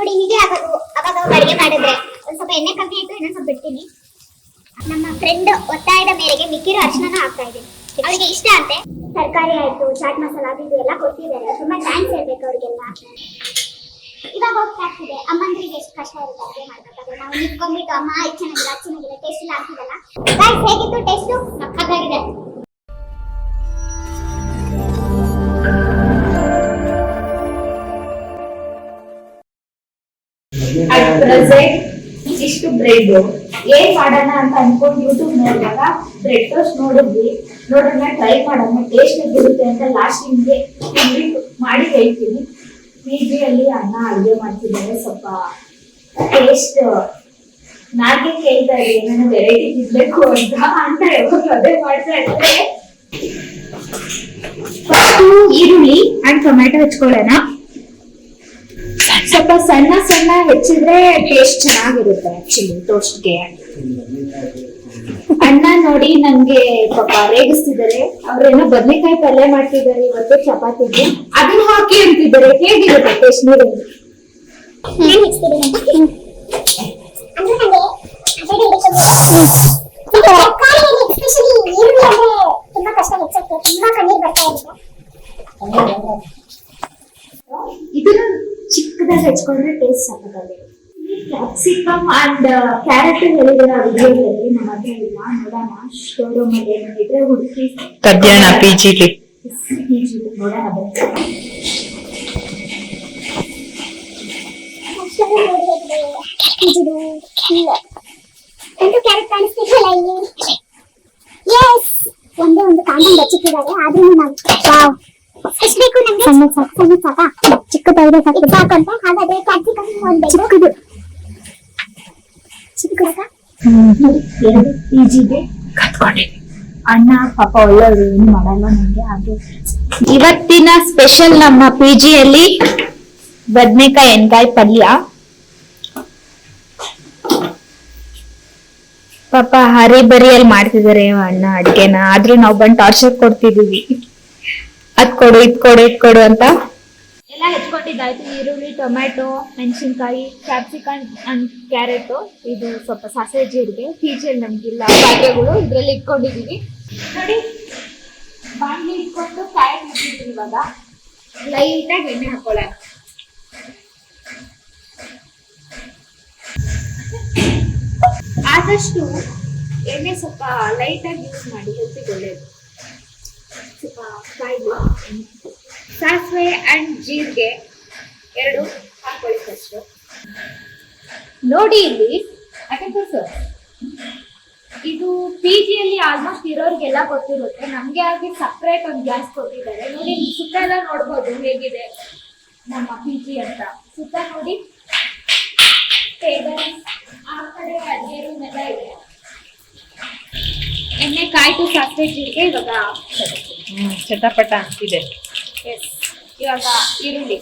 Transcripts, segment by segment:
ನೋಡಿ ಹೀಗೆ ಆಗೋದು ಅವಾಗ ಅವಾಗ ಅಡಿಗೆ ಮಾಡಿದ್ರೆ ಒಂದ್ ಸ್ವಲ್ಪ ಎಣ್ಣೆ ಕಮ್ಮಿ ಆಯ್ತು ಇನ್ನೊಂದ್ ಸ್ವಲ್ಪ ಬಿಡ್ತೀನಿ. ನಮ್ಮ ಫ್ರೆಂಡ್ ಒತ್ತಾಯದ ಮೇರೆಗೆ ಮಿಕ್ಕಿರೋ ಅರ್ಶನ ಹಾಕ್ತಾ ಇದ್ದೀನಿ. ಅವರಿಗೆ ಇಷ್ಟ ಅಂತೆ. ತರಕಾರಿ ಆಯ್ತು, ಚಾಟ್ ಮಸಾಲ ಅದು ಇದು ಎಲ್ಲ ಕೊಟ್ಟಿದ್ದಾರೆ ತುಂಬಾ ಥ್ಯಾಂಕ್ಸ್ ಹೇಳ್ಬೇಕು ಅವ್ರಿಗೆಲ್ಲ. ಇವಾಗ ಹೋಗ್ತಾ ಅಮ್ಮಂದ್ರಿಗೆ ಎಷ್ಟು ಕಷ್ಟ ಇರುತ್ತೆ ಅಡುಗೆ ಮಾಡ್ಬೇಕಾದ್ರೆ. ನಾವು ನಿಂತ್ಕೊಂಡ್ಬಿಟ್ಟು, ಅಮ್ಮ, ಇದು ಚೆನ್ನಾಗಿಲ್ಲ ಚೆನ್ನಾಗಿಲ್ಲ ಟೇಸ್ಟ್ ಇಲ್ಲ ಗಾಯ್ಸ್ ಹೇಗಿತ್ತು ಟೇಸ್ಟು ಸಕ್ಕತ್ತಾಗಿದೆ ಅಟ್ ಪ್ರೆಸೆಂಟ್ ಇಷ್ಟು ಬ್ರೆಡ್ ಏನ್ ಮಾಡೋಣ ಅಂತ ಅನ್ಕೊಂಡು ಯೂಟ್ಯೂಬ್ ನೋಡಿದಾಗ ಬ್ರೆಡ್ ಟೋಸ್ಟ್ ನೋಡಿದ್ವಿ. ನೋಡೋಣ ಟ್ರೈ ಮಾಡೋಣ. ಟೇಸ್ಟ್ ಇರುತ್ತೆ ಅಂತ ಲಾಸ್ಟ್ ನಿಮ್ಗೆ ಮಾಡಿ ಹೇಳ್ತೀನಿ. ಪಿ ಅಲ್ಲಿ ಅನ್ನ ಅಡುಗೆ ಮಾಡ್ತಿದ್ದಾರೆ. ಸ್ವಲ್ಪ ಟೇಸ್ಟ್ ನಾಲ್ಕೆ ಕೇಳ್ತಾ ಇದ್ದೀನಿ ಏನಾದ್ರು ವೆರೈಟಿ ತಿನ್ಬೇಕು ಅಂತ ಅಂತ ಯಾವಾಗ ಅದೇ ಮಾಡ್ತಾ ಫಸ್ಟು ಈರುಳ್ಳಿ ಅಂಡ್ ಟೊಮ್ಯಾಟೊ ಹಚ್ಕೊಳ್ಳೋಣ. ಸ್ವಲ್ಪ ಸಣ್ಣ ಸಣ್ಣ ಹೆಚ್ಚಿದ್ರೆ ಟೇಸ್ಟ್ ಚೆನ್ನಾಗಿರುತ್ತೆ ಆಕ್ಚುಲಿ ಟೋಸ್ಟ್ಗೆ ಅಣ್ಣ ನೋಡಿ ನನ್ಗೆ ಪಾಪ ರೇಗಿಸ್ತಿದ್ದಾರೆ. ಅವ್ರೇನೋ ಬದ್ನೆಕಾಯಿ ಪಲ್ಯ ಮಾಡ್ತಿದ್ದಾರೆ ಇವತ್ತು, ಚಪಾತಿಗೆ. ಅದನ್ನ ಹಾಕಿ ಅಂತಿದ್ದಾರೆ. ಹೇಗಿರುತ್ತೆ ಟೇಸ್ಟ್ ನೋಡಿ. ತುಂಬಾ ಕಷ್ಟ ಹೆಚ್ಚಕ್ಕೆ ತುಂಬಾ ಕಣ್ಣೀರ್ ಬರ್ತಾ ಇರುತ್ತೆ ಇದನ್ನ ಚಿಕ್ಕದಾಗಿ ಹಚ್ಕೊಂಡ್ರೆ ಟೇಸ್ಟ್ ಸಾಕಾಗುತ್ತೆ ಕ್ಯಾಪ್ಸಿಕಮ್ ಅಂಡ್ ಕ್ಯಾರೆಟ್ ಹೇಳಿದ್ರೆ ವಿಡಿಯೋದಲ್ಲಿ ನಮ್ಮ ಹತ್ರ ಇಲ್ಲ ನೋಡೋಣ ಸ್ಟೋರ್ ರೂಮ್ ಅಲ್ಲಿ ಏನಿದ್ರೆ ಹುಡುಕಿ ಕದ್ಯಾಣ ಪಿ ಜಿಲಿ ನೋಡೋಣ ಬನ್ನಿ. ಅಷ್ಟೊಂದು ನೋಡಿ ಇದು ಇಲ್ಲ ಒಂದು ಕ್ಯಾರೆಟ್ ಕಾಣಿಸ್ತಿಲ್ಲ ಇಲ್ಲಿ ಎಸ್ ಒಂದೇ ಒಂದು ಕಾಂಡಂ ಬಚ್ಚಿಟ್ಟಿದ್ದಾರೆ ಆದ್ರೂ ನಾವು ವಾವ್ ಎಷ್ಟು ಬೇಕು ನಮ್ಗೆ ಸಣ್ಣ ಸಾಕು ಸಣ್ಣ ಸಾಕಾ ಚಿಕ್ಕದಾಗಿದೆ ಸಾಕು ಸಾಕು ಅಂತ ಹಾಗಾದ್ರೆ ಕ್ಯಾಪ್ಸಿಕಮ್ ಒಂದು ಚಿಕ್ಕದು ಚಿಕ್ಕದಕ್ಕ ಎರಡು ಪಿಜಿಗೆ ಕತ್ಕೊಂಡಿದ್ದೀನಿ ಅಣ್ಣ ಪಾಪ ಒಳ್ಳೆಯವರು ಏನು ಮಾಡಲ್ಲ ನನಗೆ ಹಾಗೆ ಇವತ್ತಿನ ಸ್ಪೆಷಲ್ ನಮ್ಮ ಪಿ ಜಿಯಲ್ಲಿ ಬದ್ನೆಕಾಯಿ ಎಣ್ಗಾಯಿ ಪಲ್ಯ. ಪಾಪ ಹರಿ ಬರಿಯಲ್ಲಿ ಮಾಡ್ತಿದಾರೆ ಅಣ್ಣ ಅಡ್ಗೆನ. ಆದ್ರೂ ನಾವು ಬಂದು ಟಾರ್ಚರ್ ಕೊಡ್ತಿದೀವಿ ಅದ್ ಕೊಡು, ಇದ್ ಕೊಡು ಇದ್ ಕೊಡು ಅಂತ? ಎಲ್ಲ ಹೆಚ್ಕೊಂಡಿದ್ದಾಯ್ತು ಈರುಳ್ಳಿ, ಟೊಮ್ಯಾಟೊ, ಮೆಣಸಿನ್ಕಾಯಿ ಕ್ಯಾಪ್ಸಿಕನ್ ಅಂಡ್ ಕ್ಯಾರೆಟ್. ಇದು ಸ್ವಲ್ಪ ಸಾಸಿವೆ ಜೀರಿಗೆ ಫೀಚರ್ ನಮ್ಗಿಲ್ಲ ಪಾತ್ರೆಗಳು. ಇದ್ರಲ್ಲಿ ಇಟ್ಕೊಂಡಿದೀವಿ. ನೋಡಿ, ಬಾಣಲಿ ಇಟ್ಕೊಂಡು ಕಾಯಿ ಹಾಕಿದ್ವಿ ಇವಾಗ. ಲೈಟಾಗಿ ಎಣ್ಣೆ ಹಾಕೊಳ್ಳೋಣ. ಆದಷ್ಟು ಎಣ್ಣೆ ಸ್ವಲ್ಪ ಲೈಟಾಗಿ ಯೂಸ್ ಮಾಡಿ, ಹೆಲ್ತಿಗೆ ಒಳ್ಳೇದು. ಸಾಸಿವೆ ಅಂಡ್ ಜೀರಿಗೆ ಎರಡು ಹಾಕೊಳ್ಳಿ ಫಸ್ಟ್ ನೋಡಿ ಇಲ್ಲಿ ಸರ್ ಇದು ಪಿ ಜಿಯಲ್ಲಿ ಆಲ್ಮೋಸ್ಟ್ ಇರೋರಿಗೆಲ್ಲ ಗೊತ್ತಿರುತ್ತೆ. ನಮ್ಗೆ ಆಗಿ ಸಪ್ರೇಟ್ ಒಂದು ಗ್ಯಾಸ್ ಕೊಟ್ಟಿದ್ದಾರೆ. ನೋಡಿ ಸುತ್ತ ಎಲ್ಲ ನೋಡ್ಬೋದು ಹೇಗಿದೆ ನಮ್ಮ ಪಿ ಜಿ ಅಂತ. ಸುತ್ತ ನೋಡಿ ಟೇಬಲ್ ಆ ಕಡೆ ಅಡುಗೆ ರೂಮ್ ಎಲ್ಲ ಇದೆ. ಎಣ್ಣೆ ಕಾಯ್ತು ಸಾಸಿವೆ, ಜೀರಿಗೆ ಇವಾಗ ಹ್ಮ್ ಚಟಪಟ ಅಂತಿದೆ ಎಸ್ ಇವಾಗ ಈರುಳ್ಳಿ.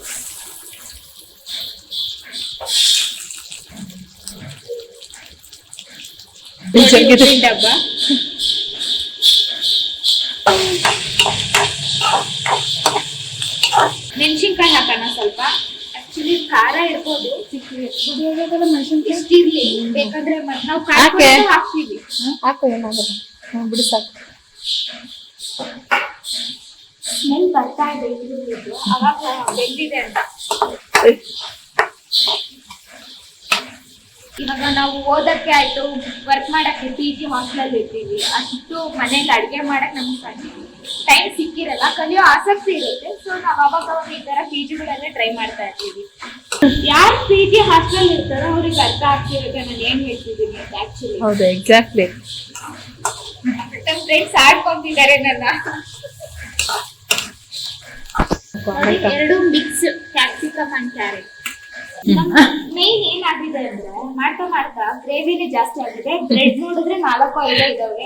ಡಬ್ಬ ಮೆಣಸಿನ್ಕಾಯಿ ಹಾಕೋಣ ಸ್ವಲ್ಪ. ಆಕ್ಚುಲಿ ಖಾರ ಇರ್ಬೋದು. ಇಷ್ಟಿರ್ಲಿ. ಬೇಕಾದ್ರೆ ಮತ್ತೆ ನಾವು ಖಾರ ಹಾಕ್ತೀವಿ. ಹಾಕು ಏನಾದ್ರು. ಸಾಕು. ಸ್ಮೆಲ್ ಬರ್ತಾ ಇದೆ ಅವಾಗ ಬೆಂದಿದೆ ಅಂತ. ಇವಾಗ ನಾವು ಓದಕ್ಕೆ ಆಯ್ತು ವರ್ಕ್ ಮಾಡಕ್ಕೆ ಪಿ ಜಿ ಹಾಸ್ಟೆಲ್ ಇರ್ತೀವಿ ಅಷ್ಟು ಮನೇಲಿ ಅಡಿಗೆ ಮಾಡಕ್ ನಮ್ಗೆ ಟೈಮ್ ಸಿಕ್ಕಿರಲ್ಲ ಕಲಿಯೋ ಆಸಕ್ತಿ ಇರುತ್ತೆ. ಸೊ ನಾವು ಅವಾಗ ಅವಾಗ ಈ ತರ ಪಿ ಜಿಗಳಲ್ಲೇ ಟ್ರೈ ಮಾಡ್ತಾ ಇರ್ತೀವಿ ಯಾರು ಪಿ ಜಿ ಹಾಸ್ಟೆಲ್ ಇರ್ತಾರೋ ಅವ್ರಿಗೆ ಅರ್ಥ ಆಗ್ತಿರುತ್ತೆ. ನಾನು ಏನ್ ಹೇಳ್ತಿದ್ದೀನಿ ಅಂತ ಆಕ್ಚುಲಿ ಹೌದು ಎಕ್ಸಾಕ್ಟ್ಲಿ ನಮ್ಮ ಫ್ರೆಂಡ್ಸ್ ಆಡ್ಕೊಂತಿದ್ದಾರೆ ನನ್ನ ಎರಡು mix capsicum and carrot main ಏನಾಗಿದೆ ಅಂದ್ರೆ ಮಾಡ್ತಾ ಮಾಡ್ತಾ ಗ್ರೇವಿನೇ ಜಾಸ್ತಿ ಆಗಿದೆ. ಬ್ರೆಡ್ ನೋಡಿದ್ರೆ ನಾಲ್ಕು ಐದು ಇದಾವೆ.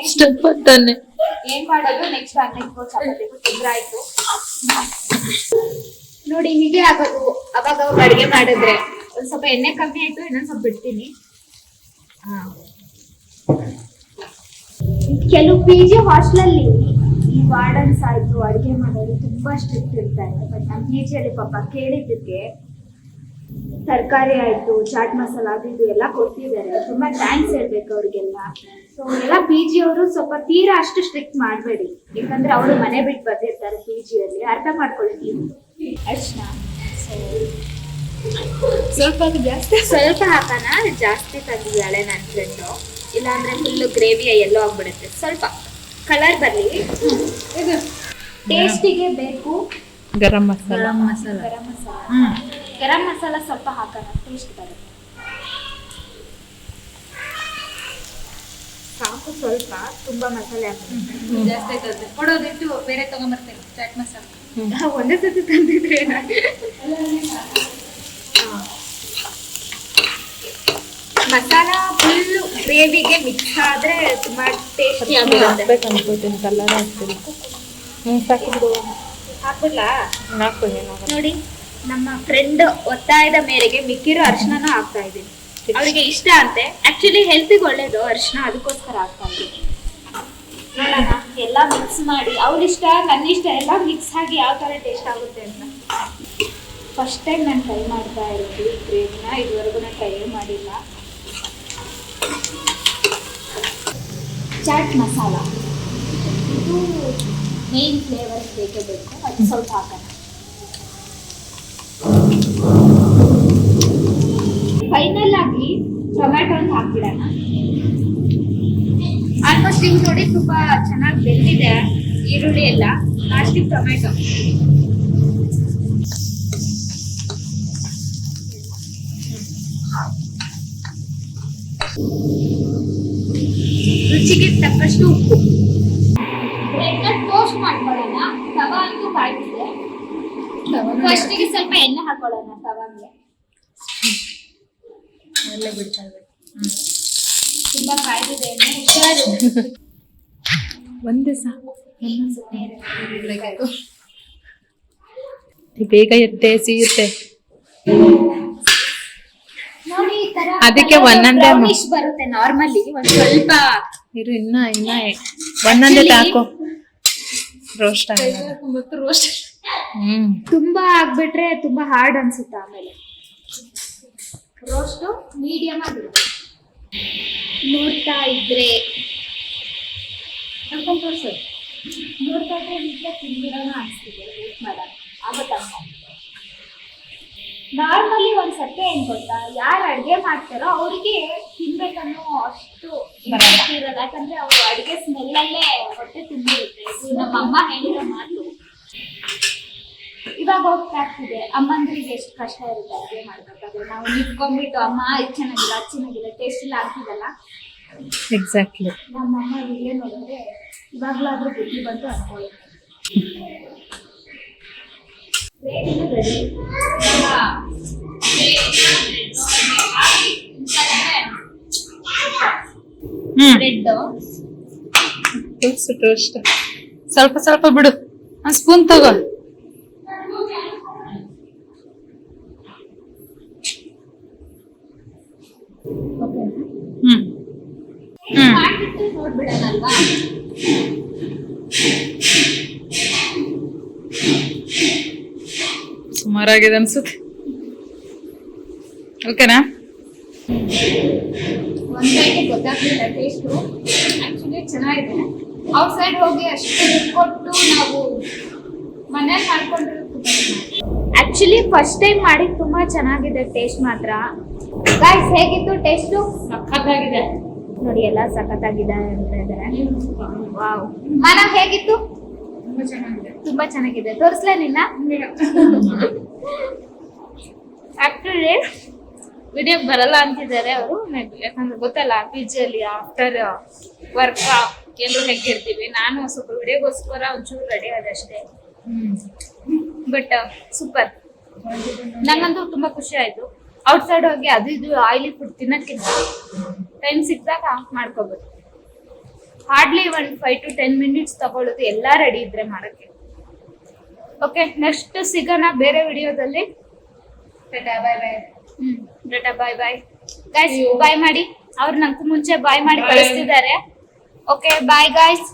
ಏನ್ ಮಾಡೋದು? ನೆಕ್ಸ್ಟ್ ಅನ್ನಕ್ಕೂ ಚಪಾತಿಗೂ ಆಯ್ತು. ನೋಡಿ ಹೀಗೆ ಆಗೋದು. ಅವಾಗ ಅವಾಗ ಅಡಿಗೆ ಮಾಡಿದ್ರೆ ಒಂದ್ ಸ್ವಲ್ಪ ಎಣ್ಣೆ ಕಮ್ಮಿ ಆಯ್ತು ಇನ್ನೊಂದ್ ಸ್ವಲ್ಪ ಬಿಡ್ತೀನಿ. ಕೆಲವು ಪಿ ಜಿ ಹಾಸ್ಟೆಲಲ್ಲಿ ಈ ವಾರ್ಡನ್ಸ್ ಆಯಿತು ಅಡುಗೆ ಮಾಡೋರು ತುಂಬಾ ಸ್ಟ್ರಿಕ್ಟ್ ಇರ್ತಾರೆ ಬಟ್ ನಮ್ಮ ಪಿ ಜಿಯಲ್ಲಿ ಪಾಪ ಕೇಳಿದ್ದಕ್ಕೆ ತರಕಾರಿ ಆಯ್ತು ಚಾಟ್ ಮಸಾಲ ಅದು ಇದು ಎಲ್ಲ ಕೊಡ್ತಿದ್ದಾರೆ. ತುಂಬಾ ಥ್ಯಾಂಕ್ಸ್ ಹೇಳ್ಬೇಕು ಅವ್ರಿಗೆಲ್ಲ. ಸೊ ಎಲ್ಲ ಪಿ ಜಿ ಅವರು ಸ್ವಲ್ಪ ತೀರಾ ಅಷ್ಟು ಸ್ಟ್ರಿಕ್ಟ್ ಮಾಡಬೇಡಿ. ಯಾಕಂದ್ರೆ ಅವರು ಮನೆ ಬಿಟ್ಟು ಬಂದಿರ್ತಾರೆ ಪಿ ಜಿಯಲ್ಲಿ ಅರ್ಥ ಮಾಡ್ಕೊಳ್ಳಿ ಅರ್ಶನ. ಸ್ವಲ್ಪ ಜಾಸ್ತಿ. ಸ್ವಲ್ಪ ಹಾಕೋಣ ಜಾಸ್ತಿ ತಂದಿದ್ದಾಳೆ ನನ್ನ ಫ್ರೆಂಡು ಇಲ್ಲಾಂದ್ರೆ ಫುಲ್ಲು ಗ್ರೇವಿ ಎಲ್ಲೋ ಆಗ್ಬಿಡುತ್ತೆ. ಸ್ವಲ್ಪ. ಕಲರ್ ಬರಲಿ ಇದು ಟೇಸ್ಟಿಗೆ ಬೇಕು. ಗರಂ ಮಸಾಲ. ಗರಂ ಮಸಾಲ. ಗರಂ ಮಸಾಲ. ಹ್ಮ್. ಗರಂ ಮಸಾಲ ಸ್ವಲ್ಪ ಹಾಕೋಣ. ಟೇಸ್ಟ್ ಬರುತ್ತೆ. ಸಾಕು ಸ್ವಲ್ಪ ತುಂಬಾ ಮಸಾಲೆ ಹಾಕೋಣ ಜಾಸ್ತಿ ಆಯ್ತದೆ ಕೊಡೋದಿಟ್ಟು ಬೇರೆ ತಗೊಂಬರ್ತೇನೆ. ಚಾಟ್ ಮಸಾಲ. ಒಂದೇ ಸತಿ ತಂದಿದ್ರೆ ಮಸಾಲ ಫುಲ್ ಗ್ರೇವಿಗೆ ಮಿಕ್ಸ್ ಆದರೆ ತುಂಬಾ ಟೇಸ್ಟಿ ಹಾಕ್ಬೇಕು ಅನ್ಕೋತೀನಿ ಕಲರ್ ಹ್ಞೂ ಸಾಕು. ಹಾಕ್ಬಿಡ್ಲಾ? ನೋಡಿ ನಮ್ಮ ಫ್ರೆಂಡ್ ಒತ್ತಾಯದ ಮೇರೆಗೆ ಮಿಕ್ಕಿರೋ ಅರಿಶಿನ ಹಾಕ್ತಾ ಇದ್ದೀನಿ. ಅವರಿಗೆ ಇಷ್ಟ ಅಂತೆ. ಆಕ್ಚುಲಿ ಹೆಲ್ತಿಗೆ ಒಳ್ಳೇದು ಅರ್ಶನ ಅದಕ್ಕೋಸ್ಕರ ಹಾಕ್ತಾ ಇದ್ದೀನಿ. ನೋಡೋಣ ಎಲ್ಲ ಮಿಕ್ಸ್ ಮಾಡಿ ಅವ್ರಿಷ್ಟ ನನ್ನ ಇಷ್ಟ ಎಲ್ಲ ಮಿಕ್ಸ್ ಆಗಿ ಯಾವ ಥರ ಟೇಸ್ಟ್ ಆಗುತ್ತೆ ಅಂತ. ಫಸ್ಟ್ ಟೈಮ್ ನಾನು ಟ್ರೈ ಮಾಡ್ತಾ ಇರೋದು ಗ್ರೇವಿನ ಇದುವರೆಗೂ ನಾನು ಟ್ರೈ ಮಾಡಿಲ್ಲ. ಚಾಟ್ ಮಸಾಲ ಇದು ಮೇನ್ ಫ್ಲೇವರ್ ಬೇಕೇ ಬೇಕು. ಅದು ಸ್ವಲ್ಪ ಹಾಕೋಣ. ಫೈನಲ್ ಆಗಿ ಟೊಮ್ಯಾಟೊ ಹಾಕ್ಬಿಡೋಣ. ಆಲ್ಮೋಸ್ಟ್ ಹಿಂಗೆ ನೋಡಿ ತುಂಬಾ ಚೆನ್ನಾಗಿ ಬೆಂದಿದೆ. ಈರುಳ್ಳಿ ಎಲ್ಲ ಲಾಸ್ಟಿಗೆ ಟೊಮ್ಯಾಟೊ ರುಚಿಗೆ ತಕ್ಕಷ್ಟು ಉಪ್ಪು. ಬ್ರೆಡ್ ಟೋಸ್ಟ್ ಮಾಡ್ಕೊಳ್ಳೋಣ. ತವ ಅಂತೂ ಕಾಯ್ತಿದೆ. ಫಸ್ಟಿಗೆ ಸ್ವಲ್ಪ ಎಣ್ಣೆ ಹಾಕೊಳ್ಳೋಣ ತವಾಗೆ. ಅಲ್ಲೇ ಬಿಡ್ತಾ ಇರ್ಬೇಕು. ತುಂಬಾ ಕಾಯ್ದಿದೆ ಎಣ್ಣೆ. ಒಂದೇ ಸಾಕು. ಬೇಗ ಇರುತ್ತೆ ಸಿಗುತ್ತೆ. ನೋಡಿ ಈ ತರ ಅದಕ್ಕೆ ಒಂದೊಂದೇ ಮ- brownish ಬರುತ್ತೆ ನಾರ್ಮಲಿ ಒಂದ್ ಸ್ವಲ್ಪ ಇರು ಇನ್ನ ಇನ್ನ ಒಂದೊಂದೇ ಹಾಕು ರೋಸ್ಟ್ ಆಗಲ್ಲ. Roast hmm. ತುಂಬಾ ಆಗ್ಬಿಟ್ರೆ ತುಂಬಾ ಹಾರ್ಡ್ ಅನ್ಸುತ್ತೆ ಆಮೇಲೆ. ರೋಸ್ಟ್ ಮೀಡಿಯಂ ಆಗಿರುತ್ತೆ. ನೋಡ್ತಾ ಇದ್ರೆ. ನೋಡ್ತಾ ಇದ್ರೆ ನಿಜ ತಿಂದಿರೋಣ ಅನ್ಸ್ತಿದೆ. ವೇಟ್ ಮಾಡೋಣ ಆಗುತ್ತಮ್ಮ ನಾರ್ಮಲಿ ಒಂದ್ ಸತ್ಯ ಏನ್ ಗೊತ್ತಾ? ಯಾರು ಅಡ್ಗೆ ಮಾಡ್ತಾರೋ ಅವ್ರಿಗೆ ತಿನ್ಬೇಕನ್ನೋ ಅಷ್ಟು ಇರಲ್ಲ ಯಾಕಂದ್ರೆ ಅವ್ರು ಅಡ್ಗೆ ಸ್ಮೆಲ್ಲಲ್ಲೇ ಹೊಟ್ಟೆ ತುಂಬಿರುತ್ತೆ. ಇದು ನಮ್ಮ ಅಮ್ಮ ಹೇಳಿರೋ ಮಾತು. ಇವಾಗ ಹೋಗ್ತಾ ಆಗ್ತಿದೆ ಅಮ್ಮಂದ್ರಿಗೆ ಎಷ್ಟು ಕಷ್ಟ ಇರುತ್ತೆ ಅಡುಗೆ ಮಾಡ್ಬೇಕಾದ್ರೆ. ನಾವು ನಿಂತ್ಕೊಂಡ್ಬಿಟ್ಟು ಅಮ್ಮ ಇದು ಚೆನ್ನಾಗಿಲ್ಲ ಅದು ಚೆನ್ನಾಗಿಲ್ಲ ಟೇಸ್ಟ್ ಇಲ್ಲ ಆಗ್ತಿದಲ್ಲ ಎಕ್ಸಾಕ್ಟ್ಲಿ ನಮ್ಮ ಅಮ್ಮ ಏನು ನೋಡಿದ್ರೆ ಇವಾಗ್ಲಾದ್ರೂ ಬುದ್ಧಿ ಬಂತು ಅನ್ಕೊಳ್ಳಿ ಹ್ಮ್ ಬ್ರೆಡ್ ಟೋಸ್ಟ್ ಟೋಸ್ಟ್ ಸ್ವಲ್ಪ ಸ್ವಲ್ಪ ಬಿಡು. ಒಂದ್ ಸ್ಪೂನ್ ತಗೋ. ಹ್ಮ್. ಹ್ಮ್. ಸುಮಾರಾಗಿದೆ ಅನ್ಸುತ್ತೆ. ಓಕೆನಾ ಗೊತ್ತಾಗ್ಲಿಲ್ಲ ಟೇಸ್ಟು ಆಕ್ಚುಲಿ ಚೆನ್ನಾಗಿದೆ. ಔಟ್ ಸೈಡ್ ಹೋಗಿ ಅಷ್ಟು ಕೊಟ್ಟು ನಾವು ಮನೇಲಿ ಮಾಡ್ಕೊಂಡ್ರೆ ಆಕ್ಚುಲಿ ಫಸ್ಟ್ ಟೈಮ್ ಮಾಡಿ ತುಂಬಾ ಚೆನ್ನಾಗಿದೆ ಟೇಸ್ಟ್ ಮಾತ್ರ. ಗಾಯ್ಸ್ ಹೇಗಿತ್ತು ಟೇಸ್ಟು ಸಖತ್ತಾಗಿದೆ. ನೋಡಿ ಎಲ್ಲ ಸಖತ್ತಾಗಿದೆ ಅಂತ ಇದ್ದಾರೆ ವಾವ್ ಮನ ಹೇಗಿತ್ತು? ತುಂಬಾ ಚೆನ್ನಾಗಿದೆ. ತುಂಬಾ ಚೆನ್ನಾಗಿದೆ. ತೋರಿಸ್ಲೇ ನಿನ್ನ ಆಕ್ಚುಲಿ ವಿಡಿಯೋ ಬರಲ್ಲ ಅಂತಿದ್ದಾರೆ ಅವರು. ಯಾಕಂದ್ರೆ ಗೊತ್ತಲ್ಲ ಪಿ ಜಿಯಲ್ಲಿ ಆಫ್ಟರ್ ವರ್ಕ್ ಎಲ್ಲರೂ ಹೆಂಗಿರ್ತೀವಿ ನಾನು ಸ್ವಲ್ಪ ವಿಡಿಯೋಗೋಸ್ಕರ ಒಂಚೂರು ರೆಡಿ ಆದಷ್ಟೇ ಬಟ್ ಸೂಪರ್ ನಂಗಂತೂ ತುಂಬಾ ಖುಷಿ ಆಯ್ತು. ಔಟ್ಸೈಡ್ ಹೋಗಿ ಅದು ಇದು ಆಯಿಲಿ ಫುಡ್ ತಿನ್ನಕ್ಕಿಂತ ಟೈಮ್ ಸಿಕ್ಕಿದಾಗ ಮಾಡ್ಕೋಬೋದು. ಹಾರ್ಡ್ಲಿ ಒಂದು ಫೈವ್ ಟು ಟೆನ್ ಮಿನಿಟ್ಸ್ ತಗೊಳ್ಳೋದು ಎಲ್ಲ ರೆಡಿ ಇದ್ರೆ ಮಾಡೋಕ್ಕೆ. ಓಕೆ ನೆಕ್ಸ್ಟ್ ಸಿಗೋಣ ಬೇರೆ ವಿಡಿಯೋದಲ್ಲಿ. ಬಾಯ್ ಬಾಯ್ ಹ್ಮ್ ಡಾಟಾ ಬಾಯ್ ಬಾಯ್ ಗಾಯ್ಸ್ ಬಾಯ್ ಮಾಡಿ. ಅವ್ರು ನಂಗೆ ಮುಂಚೆ ಬಾಯ್ ಮಾಡಿ ಕಳಿಸ್ತಿದ್ದಾರೆ. Okay bye guys